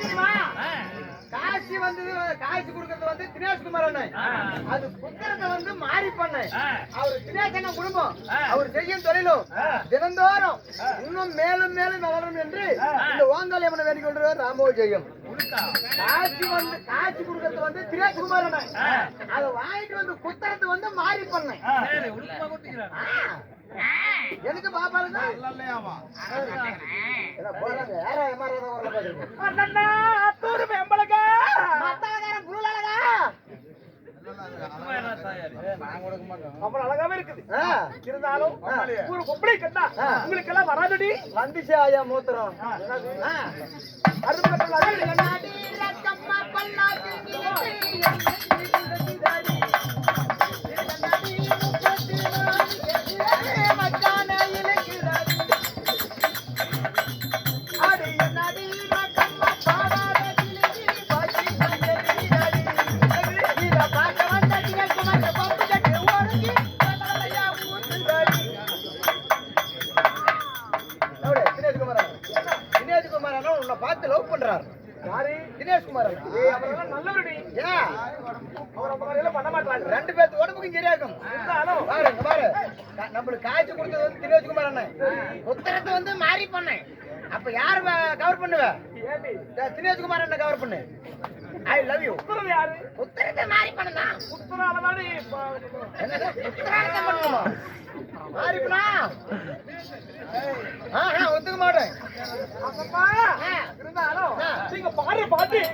தெரியுமா? காசி வந்து காசி கொடுக்கறது வந்து தினேஷ் குமார் அது புத்தகத்தை வந்து மாறி பண்ணேன். அவர் தினேஷ் அண்ணன் குடும்பம். அவர் செய்யும் தொழிலும் தினந்தோறும் இன்னும் மேலும் மேலும் வளரும் என்று இந்த ஓங்காளி அம்மனை வேண்டிக் கொண்டு ராமோ ஜெயம் காட்சி வந்து காட்சி கொடுக்கறது வந்து தினேஷ் குமார் அதை வாங்கிட்டு வந்து புத்தகத்தை வந்து மாறி பண்ணேன் எனக்கு பாப்பாருங்க என்ன போறாங்க. யாரா ஏமாறாத வரல பாக்குறீங்க அத்தூர் வெம்பலக மத்தவகாரன் குருலழகா அவ்வளவு அழகாவே இருக்குது. இருந்தாலும். ஒரு கொப்பளை கட்டா ஆ. உங்களுக்கு எல்லாம் வராதடி. வந்துச்சு ஐயா மூத்திரம்? ஆ. குமாரன் உன்னை பார்த்து லவ் பண்றாரு. யாரு? தினேஷ் குமாரன் ஏய், அவரெல்லாம் நல்லவருடி. ஏன்? அவர் அந்த மாதிரியெல்லாம் பண்ண மாட்டாங்க ரெண்டு பேர்த்து உடம்புக்கும் சரியா இருக்கும். இருந்தாலும். பாரு இங்க பாரு. க- நம்மளுக்கு காய்ச்சி கொடுத்தது வந்து தினேஷ் குமார் அண்ணன் உத்தரத்தை வந்து மாறி பண்ணேன் அப்ப யாரு கவர் பண்ணுவ? ஏண்டி? த- தினேஷ் குமார் அண்ணன் கவர் பண்ணு. ஐ லவ் யூ உத்தரவு யாரு? உத்தரத்தை மாறி பண்ணுதா உத்தரவாதானே என்னது? உத்தரத்தை பண்ணுமா? மாறி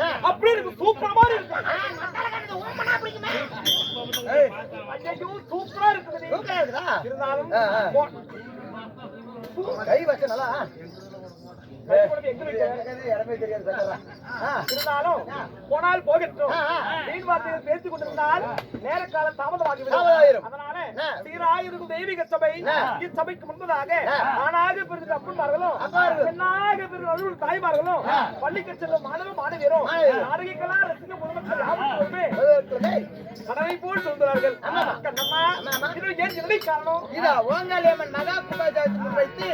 ஆ. அப்படியே இருக்கு சூப்பர் மாதிரி இருக்கு. சூப்பரா இருக்குது? இருந்தாலும் கை வச்ச நல்லா கை கொண்டு எங்க வைக்க? எனக்கு இடமே தெரியாது சக்கரா. ஆ இருந்தாலும் போனால் போகட்டும். மீன் வார்த்தை பேசிக் கொண்டிருந்தால் நேர காலம் தாமதமாகிவிடும். அதனால. சீராயிருக்கும் தெய்வீக சபை ஆ. இச்சபைக்கு முன்பதாக ஆ. ஆணாக பிறந்த அப்பன்மார்களும் அப்பார்கள். பெண்ணாக பிறந்த அருள் தாய்மார்களும். பள்ளிக்கு செல்லும் மாணவ மாணவியரும் ரசிக்க டேய், கடனை போல் சொல்கிறார்கள் ஏன் என்னடி காரணம் இதா ஓங்காளியம்மன் மகா கும்பாஜாயத்துக்கு வைத்து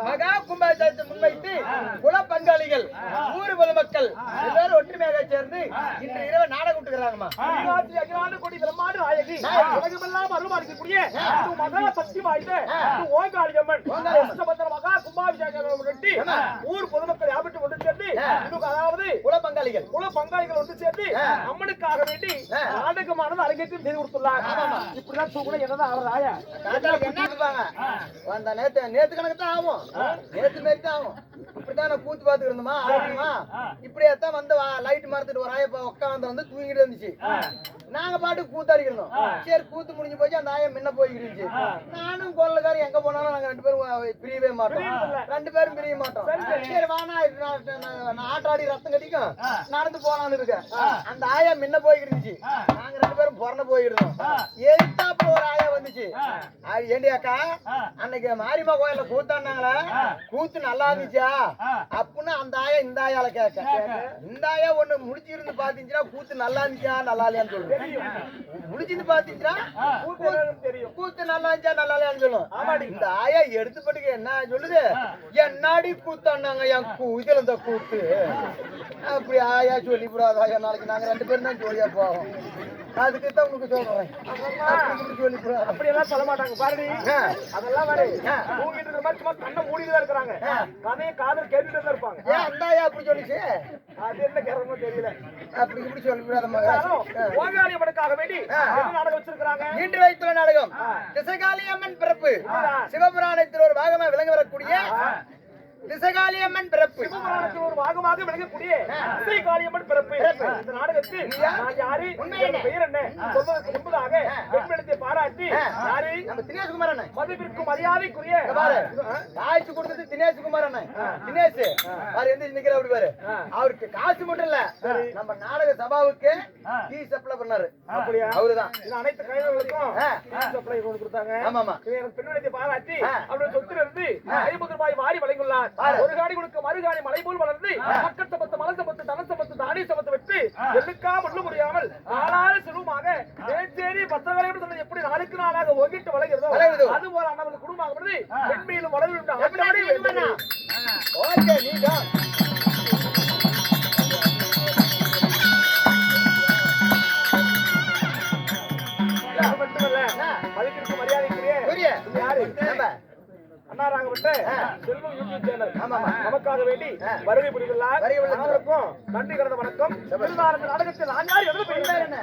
மகா கும்பாபிஷேகத்தை முன்வைத்து குல பங்காளிகள் ஊர் பொதுமக்கள் எல்லாரும் ஒற்றுமையாக சேர்ந்து இன்று இரவு நாடகம் விட்டுக்கிறாங்கம்மா அகிலாண்டி கோடி பிரம்மாண்டு நாயகி. உலகமெல்லாம் அருள்மாடிக்கக்கூடிய இது மகா சக்தி வாய்ந்த ஓங்காளியம்மன். மகா கும்பாபிஷேகம் ஊர் பொதுமக்கள் யாபட்டு ஒன்று சேர்ந்து இது அதாவது குல பங்காளிகள் குல பங்காளிகள் ஒன்று சேர்ந்து அம்மனுக்காக வேண்டி நாடகமானது அரங்கேற்றம் செய்து கொடுத்துள்ளார். இப்படிதான் தூக்கணும் என்னதான் அவர் என்ன இருப்பாங்க வந்த நேத்து நேத்து கணக்கு தான் ஆகும் நேத்து மாரி தான் ஆகும். இப்படிதான் நான் கூத்து பார்த்துட்டு இருந்தோமா ஆடுமா இப்படியே தான் வந்து லைட் மறந்துட்டு ஒரு ஆய உட்காந்து வந்து தூங்கிட்டு இருந்துச்சு. நாங்க பாட்டுக்கு கூத்தாடிக்கிட்டு இருந்தோம் சரி கூத்து முடிஞ்சு போச்சு அந்த ஆயம் முன்ன போய்கிட்டு இருந்துச்சு. நானும் கொள்ளக்காரர் எங்க போனாலும் நாங்க ரெண்டு பேரும் பிரியவே மாட்டோம். ரெண்டு பேரும் பிரிய மாட்டோம். சரி வானா நான் ஆட்டாடி ரத்தம் கட்டிக்கும். நடந்து போலான்னு இருக்கேன். அந்த ஆயா முன்ன போய்கிட்டு இருந்துச்சு. நாங்க ரெண்டு பேரும் புறண போய்கிட்டு இருந்தோம். எதிர்த்தாப்புல ஒரு ஆயா வந்துச்சு. ஏண்டி அக்கா அன்னைக்கு மாரியம்மா கோயில்ல கூத்தாடினாங்களா கூத்து நல்லா இருந்துச்சா? அப்படின்னு அந்த ஆயா இந்த ஆயால கேட்க. இந்த ஆயா ஒண்ணு முடிச்சிருந்து பாத்தீங்கன்னா கூத்து நல்லா இருந்துச்சா நல்லா இல்லையான்னு சொல்றேன் முடிச்சிருந்து பாத்தீங்கன்னா கூத்து தெரியும். கூத்து நல்லா இருந்துச்சா நல்லா இல்லையான்னு சொல்லும். ஆமாடி. இந்த ஆயா எடுத்துப்பட்டுக்கு என்ன சொல்லுது? என்னாடி கூத்தாண்டாங்க என் இதுல இந்த கூத்து? அப்படி ஆயா சொல்லி போடாத நாளைக்கு நாங்க ரெண்டு பேரும் தான் ஜோலியா போவோம். அதுக்கு தான் உங்களுக்கு சொல்றேன் அப்படி எல்லாம் சொல்ல மாட்டாங்க. பாருடி. அதெல்லாம் வேற ஆ. தூங்கிட்டு இருக்கிற மாதிரி சும்மா கண்ணை மூடிட்டு தான் இருக்கிறாங்க. கதையை காதல் கேட்டுட்டு தான் இருப்பாங்க. ஏன் அந்த ஆயா அப்படி சொல்லிச்சு? அது என்ன கிரகமோ தெரியல. அப்படி இப்படி சொல்லி போடாத இருந்தாலும் மகா ஓங்காளி அம்மனுக்காக வேண்டி நாடகம் வச்சிருக்கிறாங்க? இன்று வைத்துள்ள நாடகம். திசைகாளி அம்மன் பிறப்பு. சிவபுராணத்தில் ஒரு பாகமா விளங்க வரக்கூடிய திசகாளியம்மன் பிறப்பு. சிவபுராணத்தில் ஒரு பாகமாக விளங்கக்கூடிய இசை காளியம்மன் பிறப்பு. இந்த நாடகத்தில் யாரு? பெயர் என்ன? சொல்வதற்கு முன்பதாக பெண்மணத்தை பாராட்டி யாரு? நம்ம தினேஷ்குமார் அண்ணன் மதிப்பிற்கு மரியாதைக்குரிய பாரு காய்ச்சி கொடுத்தது தினேஷ்குமார் அண்ணன் தினேஷ் பாரு எந்த நிக்கிற அப்படி பாரு. அவருக்கு காசு மட்டும் இல்ல நம்ம நாடக சபாவுக்கு டீ சப்ளை பண்ணாரு. அப்படியா? அவருதான். இது அனைத்து கைதர்களுக்கும் ஆ. சப்ளை கொண்டு கொடுத்தாங்க. ஆமா ஆமா பெண்மணத்தை பாராட்டி. அவருடைய சொத்துல இருந்து ஐம்பது ரூபாய் வாரி வழங்கியுள்ளார். ஒரு காடி கொடுக்க மறுகாடி மலை போல் வளர்ந்து மக்கள் சம்பத்து மலை சம்பத்து தன தானிய சம்பத்து விட்டு எதுக்கா முள்ள முடியாமல் நாலாறு செல்வமாக மேச்சேரி பத்திரகாலை சொன்னது எப்படி நாளுக்கு நாளாக ஒகிட்டு வளர்கிறதோ. அது போல பெண்மையிலும் என்று எப்படி ஆண்டாடி வேண்டுமண்ணா? வேண்டுகிறேன். ஓகே நீதான் அது மட்டுமல்ல? மதிப்பிற்கு மரியாதைக்குரிய புரிய. இது யாரு நம்ம அண்ணாராகப்பட்ட செல்வம் யூடியூப் சேனல். நமக்காக வேண்டி வருகை புரிந்துள்ளார் வருகை புரிந்துள்ளார். அனைவருக்கும் நன்றி கடந்த வணக்கம் திருநாளந்த நாடகத்தில் நான் யார் என்ன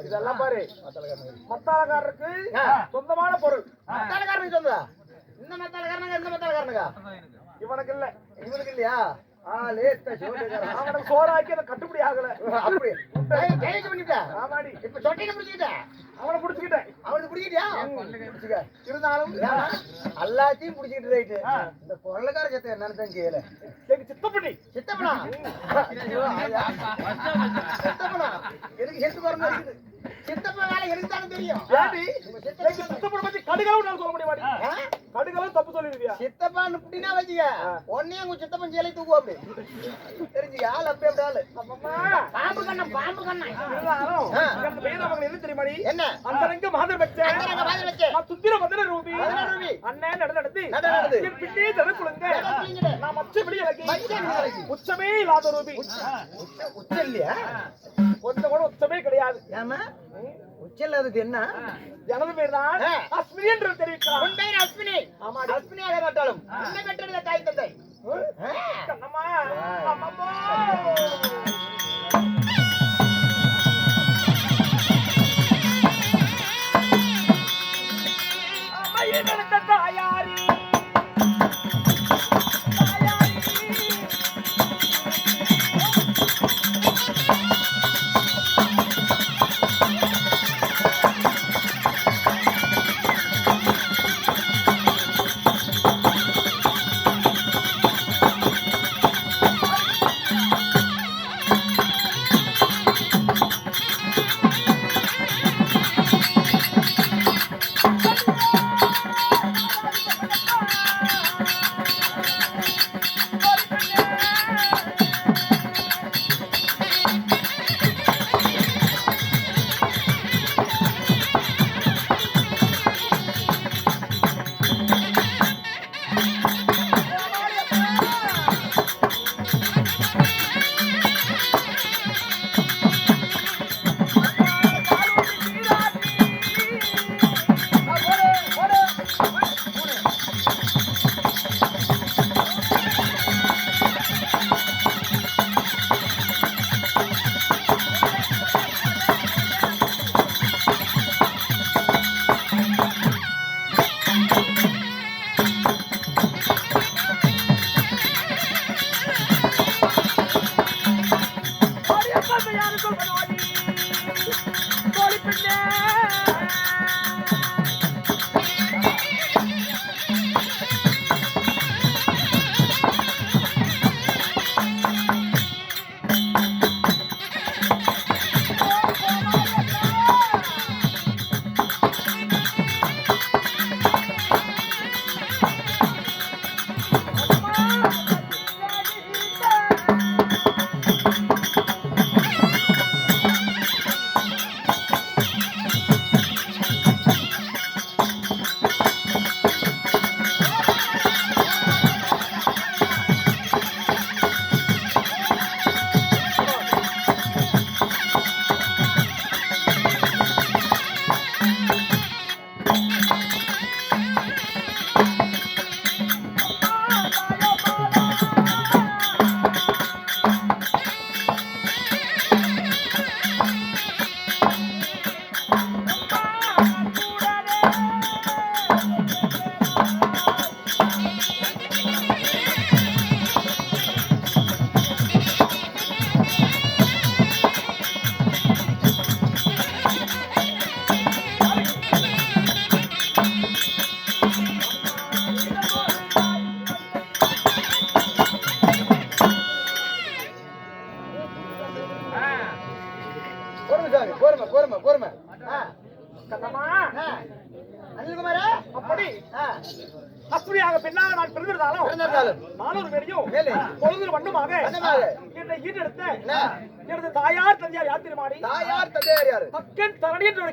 இதெல்லாம் பாரு. மத்தாளக்காரருக்கு. சொந்தமான பொருள். மத்தலகாரனுக்கு சொந்தா இந்த மத்தலகாரனுங்க இந்த மத்தலகாரனுங்க இவனுக்கு இல்ல. இவனுக்கு இல்லையா? சோறாக்கி அதை கட்டுப்படி ஆகல. அப்படி கை கைக்கு பண்ணிட்டா ஆமாடி. இப்ப சொட்டையில பிடிச்சிக்கிட்ட? அவனை புடிச்சுக்கிட்டேன். அவனுக்கு பிடிக்கிட்டியா? பிடிச்சிக்க? இருந்தாலும் எல்லாத்தையும் பிடிச்சிக்கிட்டு ரைட்டு இந்த கொள்ளக்கார சத்தம் என்னன்னு தான் கேளு. எங்க சித்தப்பட்டி சித்தப்பனா. சித்தப்பனா? எனக்கு செத்து மாதிரி இருக்குது. சித்தப்பா வேலை எனக்கு தானே தெரியும். சித்தப்பா பத்தி கடுகளவு நான் சொல்ல முடியாது? கடுகளவு தப்பு சொல்லிருவியா சித்தப்பான்னு புட்டினா வச்சுக்க. உன்னையும் உங்க சித்தப்பன் சேலை தூக்குவா அப்படி. தெரிஞ்சு ஆள் அப்படி அப்படி ஆளு. அம்மம்மா பாம்பு கண்ணா பாம்பு கண்ணா இருந்தாலும் ஆ. எனக்கு பெயர் அவங்க என்ன தெரியுமாடி? என்ன? பச்சை அந்தரங்க மாதர் பச்சை. நான் சுத்திர மதுர ரூபி. அண்ணன் நட நடத்தி. என் பின்னே. நான் மச்சபடி எனக்கு. உச்சமே இல்லாத ரூபி. உச்ச- உச்ச இல்லையா? கொஞ்சம் கூட உச்சமே கிடையாது ஏமா உச்ச இல்லாதது என்ன? எனது பேர் தான். அஸ்மினி என்று தெரிவிக்கிறான் உன் பெயர் அஸ்வினி. ஆமாடி. அஸ்வினியாக மாட்டாலும். உன்னை பெற்றதில்லை தாய் தந்தை. ஆ. கண்ணம்மா வண்ணமாக வண்ணமாக. என்னை ஈட்டெடுத்த என்ன? எனது தாயார் தந்தையார் யாத்திரமாடி தாயார் தந்தையார் யாரு பக்கன் தரணி என்று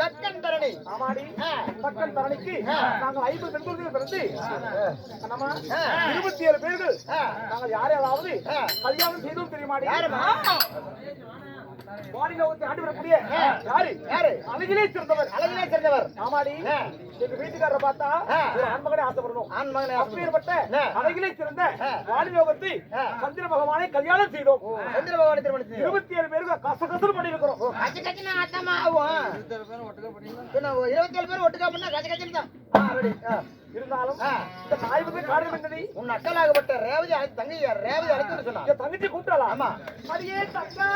தக்கன் தரணி ஆமாடி. பக்கன் தரணிக்கு. நாங்கள் ஐம்பது பிறந்து ஆ. இருபத்தி ஏழு பேர்கள். நாங்கள் யாரையாவது. கல்யாணம் செய்தோம் தெரியுமாடி யாரும்மா? வாடி லோகத்தை ஆண்டு வரக்கூடிய யாரு யாரு? அழகிலே சிறந்தவர் அழகிலே சேர்ந்தவர் ஆமாடி. எங்க வீட்டுக்காரரை பார்த்தா. ஒரு ஆண்மகனே ஆசைப்படணும் ஆண் மகனே அப்பேற்பட்ட. அழகிலே சிறந்த ஆ. சந்திர பகவானை கல்யாணம் செய்தோம் சந்திர பகவானை திருமணம். இருபத்தி ஏழு பேருக்கு கசகசல் பண்ணி இருக்கிறோம் கச்ச கச்சன்னு ஆட்டமா ஆகும். பின்ன ஒரு இருபத்தேழு பேர் ஒட்டுக்கா பண்ணா கச்ச கச்சன்னு தான். இருந்தாலும். இந்த நாய் வந்து காரணம் என்னடி உன் அக்கலாகப்பட்ட ரேவதி அழை- தங்கை ரேவதி அழைத்து சொன்னா தங்கச்சி கூப்பிட்டாளா? ஆமா. அடியே தங்கா!